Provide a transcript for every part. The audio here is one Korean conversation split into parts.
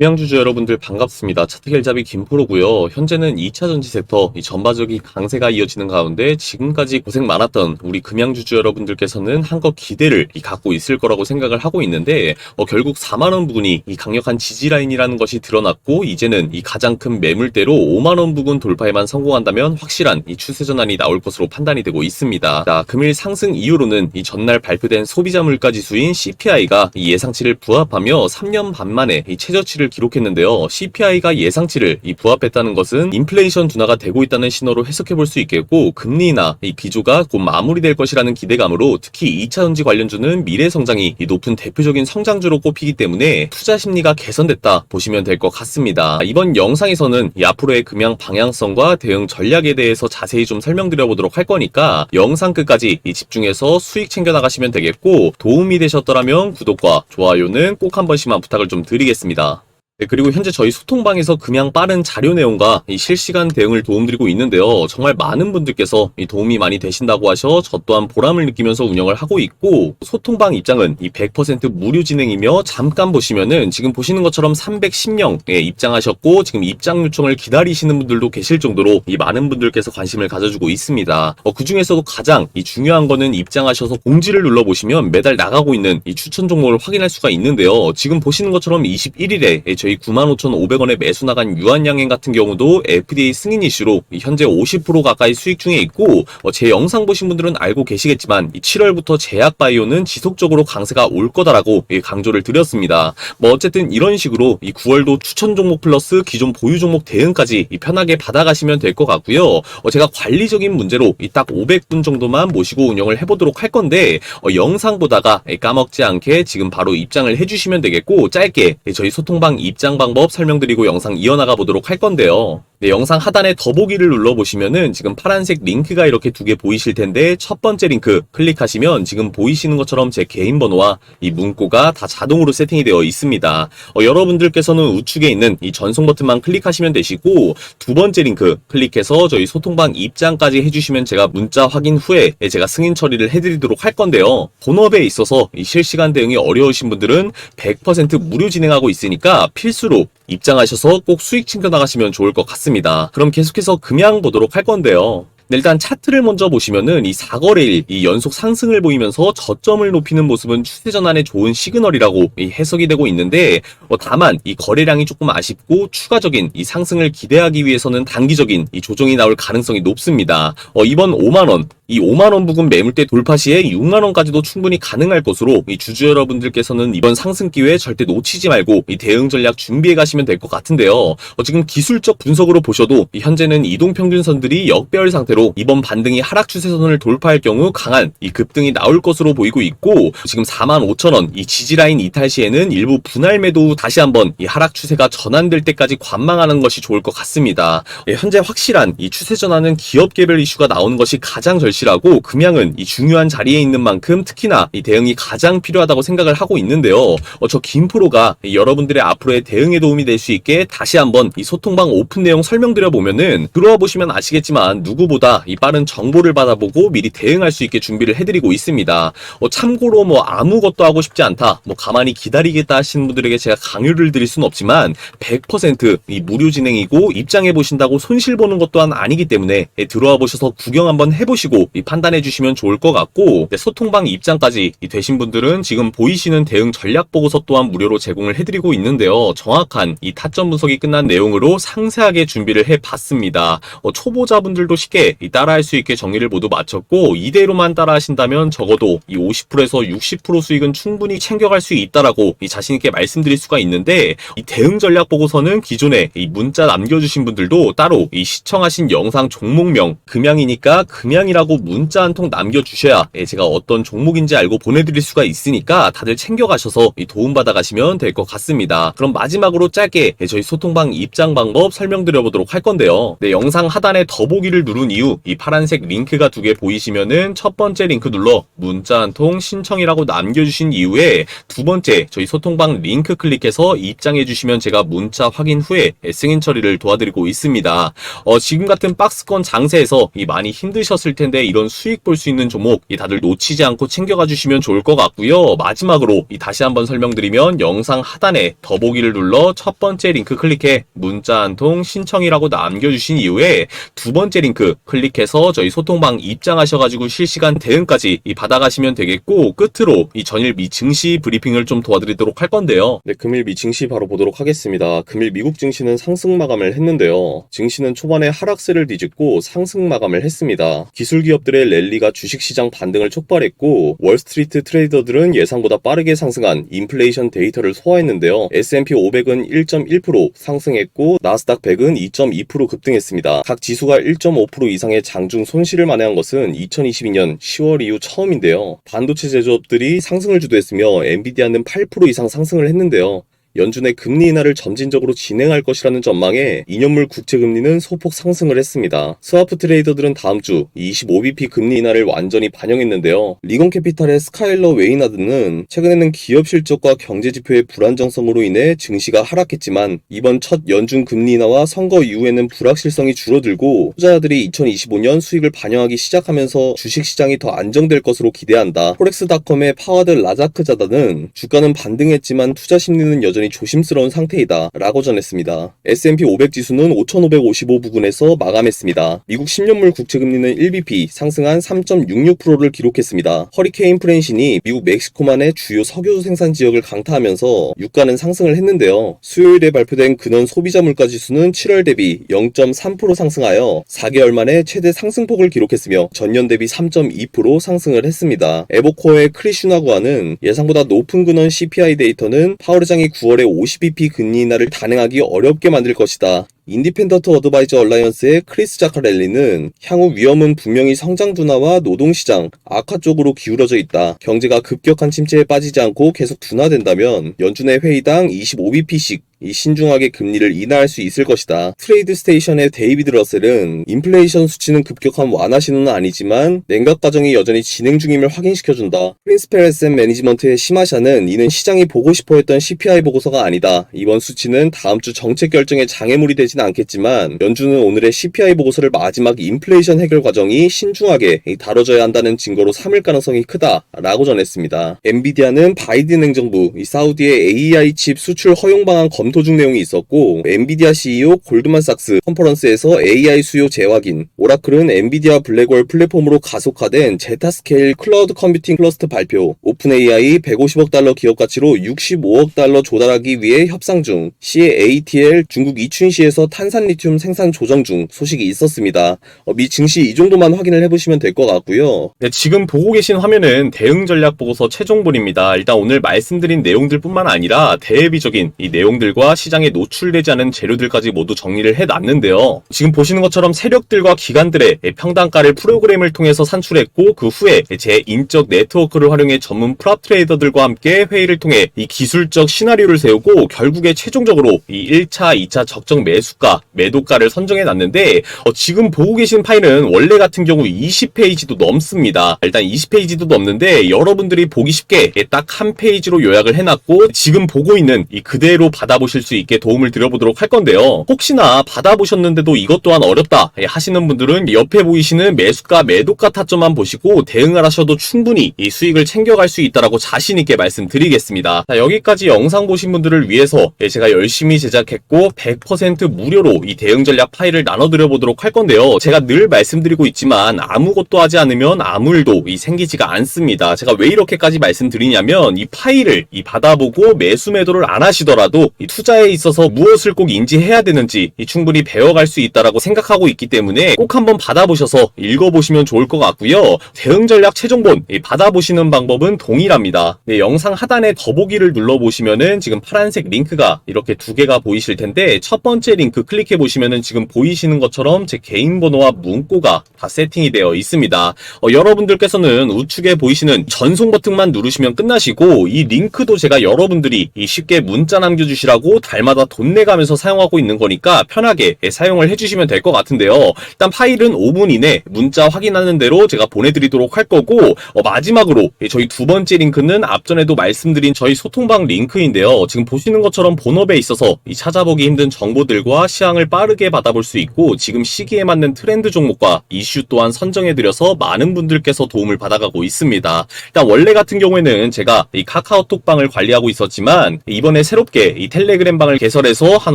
금양주주 여러분들 반갑습니다. 차트결잡이 김프로고요. 현재는 2차 전지 섹터 이 전반적인 강세가 이어지는 가운데 지금까지 고생 많았던 우리 금양주주 여러분들께서는 한껏 기대를 이 갖고 있을 거라고 생각을 하고 있는데 어, 결국 4만 원 부근이 이 강력한 지지 라인이라는 것이 드러났고 이제는 이 가장 큰 매물대로 5만 원 부근 돌파에만 성공한다면 확실한 이 추세 전환이 나올 것으로 판단이 되고 있습니다. 자, 금일 상승 이후로는 이 전날 발표된 소비자 물가 지수인 CPI가 이 예상치를 부합하며 3년 반 만에 이 최저치를 기록했는데요. CPI가 예상치를 이 부합했다는 것은 인플레이션 둔화가 되고 있다는 신호로 해석해 볼 수 있겠고 금리나 이 비조가 곧 마무리될 것이라는 기대감으로 특히 2차 전지 관련주는 미래 성장이 이 높은 대표적인 성장주로 꼽히기 때문에 투자 심리가 개선됐다 보시면 될 것 같습니다. 이번 영상에서는 이 앞으로의 금양 방향성과 대응 전략에 대해서 자세히 좀 설명드려 보도록 할 거니까 영상 끝까지 이 집중해서 수익 챙겨 나가시면 되겠고 도움이 되셨더라면 구독과 좋아요는 꼭 한 번씩만 부탁을 좀 드리겠습니다. 네, 그리고 현재 저희 소통방에서 금양 빠른 자료 내용과 이 실시간 대응을 도움드리고 있는데요. 정말 많은 분들께서 이 도움이 많이 되신다고 하셔 저 또한 보람을 느끼면서 운영을 하고 있고 소통방 입장은 이 100% 무료 진행이며 잠깐 보시면은 지금 보시는 것처럼 310명에 입장하셨고 지금 입장 요청을 기다리시는 분들도 계실 정도로 이 많은 분들께서 관심을 가져주고 있습니다. 어, 그 중에서도 가장 이 중요한 거는 입장하셔서 공지를 눌러보시면 매달 나가고 있는 이 추천 종목을 확인할 수가 있는데요. 지금 보시는 것처럼 21일에 저희 95,500원에 매수 나간 유한양행 같은 경우도 FDA 승인 이슈로 현재 50% 가까이 수익 중에 있고 어, 제 영상 보신 분들은 알고 계시겠지만 7월부터 제약바이오는 지속적으로 강세가 올 거다라고 예, 강조를 드렸습니다. 뭐 어쨌든 이런 식으로 이 9월도 추천 종목 플러스 기존 보유 종목 대응까지 이 편하게 받아가시면 될 것 같고요. 어, 제가 관리적인 문제로 이딱 500분 정도만 모시고 운영을 해보도록 할 건데 어, 영상 보다가 예, 까먹지 않게 지금 바로 입장을 해주시면 되겠고 짧게 예, 저희 소통방 입장 방법 설명드리고 영상 이어나가 보도록 할 건데요. 네, 영상 하단에 더보기를 눌러보시면은 지금 파란색 링크가 이렇게 두 개 보이실 텐데 첫 번째 링크 클릭하시면 지금 보이시는 것처럼 제 개인 번호와 이 문구가 다 자동으로 세팅이 되어 있습니다. 어, 여러분들께서는 우측에 있는 이 전송 버튼만 클릭하시면 되시고 두 번째 링크 클릭해서 저희 소통방 입장까지 해주시면 제가 문자 확인 후에 제가 승인 처리를 해드리도록 할 건데요. 본업에 있어서 이 실시간 대응이 어려우신 분들은 100% 무료 진행하고 있으니까 필수로 입장하셔서 꼭 수익 챙겨 나가시면 좋을 것 같습니다. 그럼 계속해서 금양 보도록 할 건데요. 네, 일단 차트를 먼저 보시면은 이 4거래일 이 연속 상승을 보이면서 저점을 높이는 모습은 추세 전환에 좋은 시그널이라고 이 해석이 되고 있는데 어, 다만 이 거래량이 조금 아쉽고 추가적인 이 상승을 기대하기 위해서는 단기적인 이 조정이 나올 가능성이 높습니다. 어, 이번 5만 원, 이 5만 원 부근 매물대 돌파 시에 6만 원까지도 충분히 가능할 것으로 이 주주 여러분들께서는 이번 상승 기회 절대 놓치지 말고 이 대응 전략 준비해 가시면 될 것 같은데요. 어, 지금 기술적 분석으로 보셔도 이 현재는 이동 평균선들이 역배열 상태로 이번 반등이 하락 추세선을 돌파할 경우 강한 이 급등이 나올 것으로 보이고 있고 지금 4만 5천 원이 지지 라인 이탈 시에는 일부 분할 매도 후 다시 한번 이 하락 추세가 전환될 때까지 관망하는 것이 좋을 것 같습니다. 예, 현재 확실한 이 추세 전환은 기업 개별 이슈가 나오는 것이 가장 절실하고 금양은 이 중요한 자리에 있는 만큼 특히나 이 대응이 가장 필요하다고 생각을 하고 있는데요. 어, 저 김프로가 이 여러분들의 앞으로의 대응에 도움이 될 수 있게 다시 한번 이 소통방 오픈 내용 설명드려 보면은 들어와 보시면 아시겠지만 누구보다 이 빠른 정보를 받아보고 미리 대응할 수 있게 준비를 해드리고 있습니다. 어, 참고로 뭐 아무것도 하고 싶지 않다, 뭐 가만히 기다리겠다 하시는 분들에게 제가 강요를 드릴 수는 없지만 100%이 무료 진행이고 입장해 보신다고 손실 보는 것 또한 아니기 때문에 예, 들어와 보셔서 구경 한번 해보시고 이 판단해 주시면 좋을 것 같고 네, 소통방 입장까지 이 되신 분들은 지금 보이시는 대응 전략 보고서 또한 무료로 제공을 해드리고 있는데요. 정확한 이 타점 분석이 끝난 내용으로 상세하게 준비를 해봤습니다. 어, 초보자분들도 쉽게 이 따라할 수 있게 정리를 모두 마쳤고 이대로만 따라하신다면 적어도 이 50%에서 60% 수익은 충분히 챙겨갈 수 있다라고 이 자신 있게 말씀드릴 수가 있는데 이 대응 전략 보고서는 기존에 이 문자 남겨주신 분들도 따로 이 시청하신 영상 종목명 금양이니까 금양이라고 문자 한 통 남겨주셔야 예, 제가 어떤 종목인지 알고 보내드릴 수가 있으니까 다들 챙겨가셔서 이 도움 받아 가시면 될 것 같습니다. 그럼 마지막으로 짧게 예, 저희 소통방 입장 방법 설명드려 보도록 할 건데요. 네, 영상 하단에 더보기를 누른 이후 이 파란색 링크가 두 개 보이시면은 첫 번째 링크 눌러 문자 한 통 신청이라고 남겨주신 이후에 두 번째 저희 소통방 링크 클릭해서 입장해 주시면 제가 문자 확인 후에 예, 승인 처리를 도와드리고 있습니다. 어, 지금 같은 박스권 장세에서 이 많이 힘드셨을 텐데 이런 수익 볼 수 있는 종목 이 다들 놓치지 않고 챙겨가 주시면 좋을 것 같고요. 마지막으로 이 다시 한번 설명드리면 영상 하단에 더보기를 눌러 첫 번째 링크 클릭해 문자 한 통 신청이라고 남겨주신 이후에 두 번째 링크 클릭 해서 저희 소통방 입장하셔가지고 실시간 대응까지 이 받아가시면 되겠고 끝으로 이 전일 미 증시 브리핑을 좀 도와드리도록 할 건데요. 네, 금일 미 증시 바로 보도록 하겠습니다. 금일 미국 증시는 상승 마감을 했는데요. 증시는 초반에 하락세를 뒤집고 상승 마감을 했습니다. 기술 기업들의 랠리가 주식시장 반등을 촉발했고 월스트리트 트레이더들은 예상보다 빠르게 상승한 인플레이션 데이터를 소화했는데요. S&P 500은 1.1% 상승했고 나스닥 100은 2.2% 급등했습니다. 각 지수가 1.5% 이상 의 장중 손실을 만회한 것은 2022년 10월 이후 처음인데요. 반도체 제조업들이 상승을 주도했으며 엔비디아는 8% 이상 상승을 했는데요. 연준의 금리 인하를 점진적으로 진행할 것이라는 전망에 이년물 국채 금리는 소폭 상승을 했습니다. 스와프 트레이더들은 다음 주 25bp 금리 인하를 완전히 반영했는데요. 리건 캐피탈의 스카일러 웨이나드는 최근에는 기업 실적과 경제 지표의 불안정성으로 인해 증시가 하락했지만 이번 첫 연준 금리 인하와 선거 이후에는 불확실성이 줄어들고 투자자들이 2025년 수익을 반영하기 시작하면서 주식 시장이 더 안정될 것으로 기대한다. 포렉스닷컴의 파와드 라자크 자다는 주가는 반등했지만 투자 심리는 여전히 조심스러운 상태이다 라고 전했습니다. S&P 500 지수는 5,555 부근에서 마감했습니다. 미국 10년물 국채금리는 1bp 상승한 3.66%를 기록했습니다. 허리케인 프렌신이 미국 멕시코만의 주요 석유 생산 지역을 강타하면서 유가는 상승을 했는데요. 수요일에 발표된 근원 소비자 물가 지수는 7월 대비 0.3% 상승하여 4개월 만에 최대 상승폭을 기록했으며 전년 대비 3.2% 상승을 했습니다. 에보코어의 크리슈나구아는 예상보다 높은 근원 CPI 데이터는 파월 의장이 9월 에 50bp 금리 인하를 단행하기 어렵게 만들 것이다. 인디펜던트 어드바이저 얼라이언스의 크리스 자카렐리는 향후 위험은 분명히 성장 둔화와 노동시장 악화 쪽으로 기울어져 있다. 경제가 급격한 침체에 빠지지 않고 계속 둔화된다면 연준의 회의당 25bp씩 이 신중하게 금리를 인하할 수 있을 것이다. 트레이드 스테이션의 데이비드 러셀은 인플레이션 수치는 급격한 완화 신호는 아니지만 냉각 과정이 여전히 진행 중임을 확인시켜준다. 프린스펠 에센 매니지먼트의 시마샤는 이는 시장이 보고 싶어 했던 CPI 보고서가 아니다. 이번 수치는 다음 주 정책 결정의 장애물이 되진 않겠지만 연준은 오늘의 CPI 보고서를 마지막 인플레이션 해결 과정이 신중하게 다뤄져야 한다는 증거로 삼을 가능성이 크다. 라고 전했습니다. 엔비디아는 바이든 행정부 이 사우디의 AI 칩 수출 허용 방안 검 검토 중 내용이 있었고 엔비디아 CEO 골드만삭스 컨퍼런스에서 AI 수요 재확인 오라클은 엔비디아 블랙월 플랫폼으로 가속화된 제타스케일 클라우드 컴퓨팅 클러스터 발표 오픈AI 150억 달러 기업 가치로 65억 달러 조달하기 위해 협상 중 CATL 중국 이춘시에서 탄산 리튬 생산 조정 중 소식이 있었습니다. 어, 미 증시 이 정도만 확인을 해보시면 될 것 같고요. 네, 지금 보고 계신 화면은 대응 전략 보고서 최종본입니다. 일단 오늘 말씀드린 내용들뿐만 아니라 대비적인 이 내용들과 과 시장에 노출되지 않은 재료들까지 모두 정리를 해놨는데요. 지금 보시는 것처럼 세력들과 기관들의 평단가를 프로그램을 통해서 산출했고 그 후에 제 인적 네트워크를 활용해 전문 프랍 트레이더들과 함께 회의를 통해 이 기술적 시나리오를 세우고 결국에 최종적으로 이 1차, 2차 적정 매수가, 매도가를 선정해 놨는데 어, 지금 보고 계신 파일은 원래 같은 경우 20페이지도 넘습니다. 일단 20페이지도 넘는데 여러분들이 보기 쉽게 딱 한 페이지로 요약을 해놨고 지금 보고 있는 이 그대로 받아보시면 보실 수 있게 도움을 드려보도록 할 건데요. 혹시나 받아보셨는데도 이것 또한 어렵다 하시는 분들은 옆에 보이시는 매수가 매도가 타점만 보시고 대응을 하셔도 충분히 이 수익을 챙겨갈 수 있다라고 자신있게 말씀드리겠습니다. 자, 여기까지 영상 보신 분들을 위해서 제가 열심히 제작했고 100% 무료로 이 대응 전략 파일을 나눠드려 보도록 할 건데요. 제가 늘 말씀드리고 있지만 아무것도 하지 않으면 아무 일도 이 생기지가 않습니다. 제가 왜 이렇게까지 말씀드리냐면 이 파일을 이 받아보고 매수 매도를 안 하시더라도 이 투자에 있어서 무엇을 꼭 인지해야 되는지 충분히 배워갈 수 있다라고 생각하고 있기 때문에 꼭 한번 받아보셔서 읽어보시면 좋을 것 같고요. 대응 전략 최종본 받아보시는 방법은 동일합니다. 네, 영상 하단에 더보기를 눌러보시면은 지금 파란색 링크가 이렇게 두 개가 보이실 텐데 첫 번째 링크 클릭해 보시면은 지금 보이시는 것처럼 제 개인 번호와 문구가 다 세팅이 되어 있습니다. 어, 여러분들께서는 우측에 보이시는 전송 버튼만 누르시면 끝나시고 이 링크도 제가 여러분들이 쉽게 문자 남겨주시라고 하고 달마다 돈 내가면서 사용하고 있는 거니까 편하게 사용을 해주시면 될 것 같은데요. 일단 파일은 5분 이내 문자 확인하는 대로 제가 보내드리도록 할 거고 어, 마지막으로 저희 두 번째 링크는 앞전에도 말씀드린 저희 소통방 링크인데요. 지금 보시는 것처럼 본업에 있어서 찾아보기 힘든 정보들과 시황을 빠르게 받아볼 수 있고 지금 시기에 맞는 트렌드 종목과 이슈 또한 선정해드려서 많은 분들께서 도움을 받아가고 있습니다. 일단 원래 같은 경우에는 제가 이 카카오톡 방을 관리하고 있었지만 이번에 새롭게 이 텔레 그램 방을 개설해서 한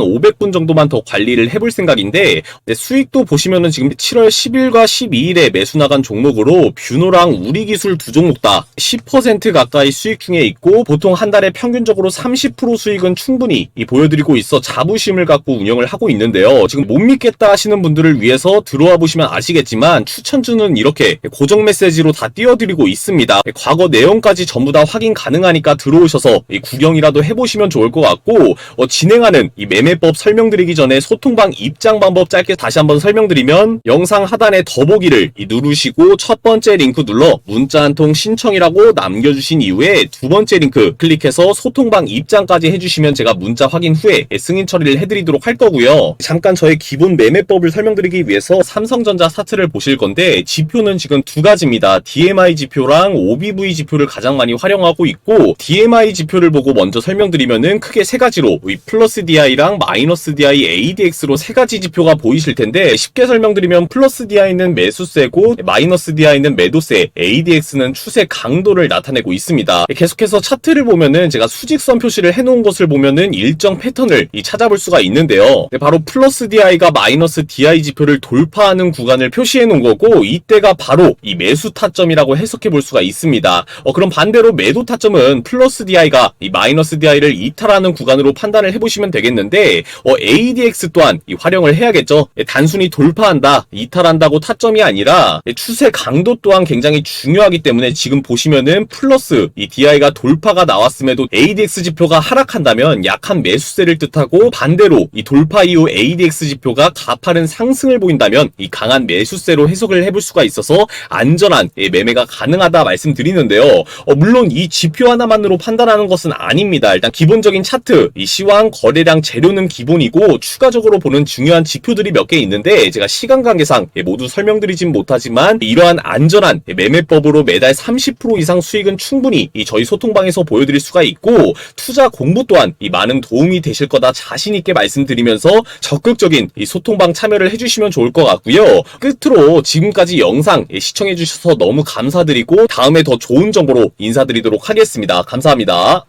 500분 정도만 더 관리를 해볼 생각인데 수익도 보시면은 지금 7월 10일과 12일에 매수 나간 종목으로 뷰노랑 우리기술 두 종목 다 10% 가까이 수익 중에 있고 보통 한 달에 평균적으로 30% 수익은 충분히 이 보여드리고 있어 자부심을 갖고 운영을 하고 있는데요. 지금 못 믿겠다 하시는 분들을 위해서 들어와 보시면 아시겠지만 추천주는 이렇게 고정 메시지로 다 띄워드리고 있습니다. 과거 내용까지 전부 다 확인 가능하니까 들어오셔서 이 구경이라도 해보시면 좋을 것 같고 어, 진행하는 이 매매법 설명드리기 전에 소통방 입장 방법 짧게 다시 한번 설명드리면 영상 하단에 더보기를 이 누르시고 첫 번째 링크 눌러 문자 한 통 신청이라고 남겨주신 이후에 두 번째 링크 클릭해서 소통방 입장까지 해주시면 제가 문자 확인 후에 승인 처리를 해드리도록 할 거고요. 잠깐 저의 기본 매매법을 설명드리기 위해서 삼성전자 사트를 보실 건데 지표는 지금 두 가지입니다. DMI 지표랑 OBV 지표를 가장 많이 활용하고 있고 DMI 지표를 보고 먼저 설명드리면은 크게 세 가지로 이 플러스 DI랑 마이너스 DI, ADX로 세 가지 지표가 보이실 텐데 쉽게 설명드리면 플러스 DI는 매수세고 마이너스 DI는 매도세, ADX는 추세 강도를 나타내고 있습니다. 계속해서 차트를 보면은 제가 수직선 표시를 해놓은 것을 보면은 일정 패턴을 이 찾아볼 수가 있는데요. 네, 바로 플러스 DI가 마이너스 DI 지표를 돌파하는 구간을 표시해 놓은 거고 이때가 바로 이 매수 타점이라고 해석해 볼 수가 있습니다. 어, 그럼 반대로 매도 타점은 플러스 DI가 이 마이너스 DI를 이탈하는 구간으로 판단을 해보시면 되겠는데 어, ADX 또한 이 활용을 해야겠죠. 예, 단순히 돌파한다, 이탈한다고 타점이 아니라 예, 추세 강도 또한 굉장히 중요하기 때문에 지금 보시면은 플러스 이 DI가 돌파가 나왔음에도 ADX 지표가 하락한다면 약한 매수세를 뜻하고 반대로 이 돌파 이후 ADX 지표가 가파른 상승을 보인다면 이 강한 매수세로 해석을 해볼 수가 있어서 안전한 예, 매매가 가능하다 말씀드리는데요. 어, 물론 이 지표 하나만으로 판단하는 것은 아닙니다. 일단 기본적인 차트, 이 시황, 거래량, 재료는 기본이고 추가적으로 보는 중요한 지표들이 몇 개 있는데 제가 시간 관계상 예, 모두 설명드리진 못하지만 이러한 안전한 예, 매매법으로 매달 30% 이상 수익은 충분히 이 저희 소통방에서 보여드릴 수가 있고 투자 공부 또한 이 많은 도움이 되실 거다 자신 있게 말씀드리면서 적극적인 이 소통방 참여를 해주시면 좋을 것 같고요. 끝으로 지금까지 영상 예, 시청해주셔서 너무 감사드리고 다음에 더 좋은 정보로 인사드리도록 하겠습니다. 감사합니다.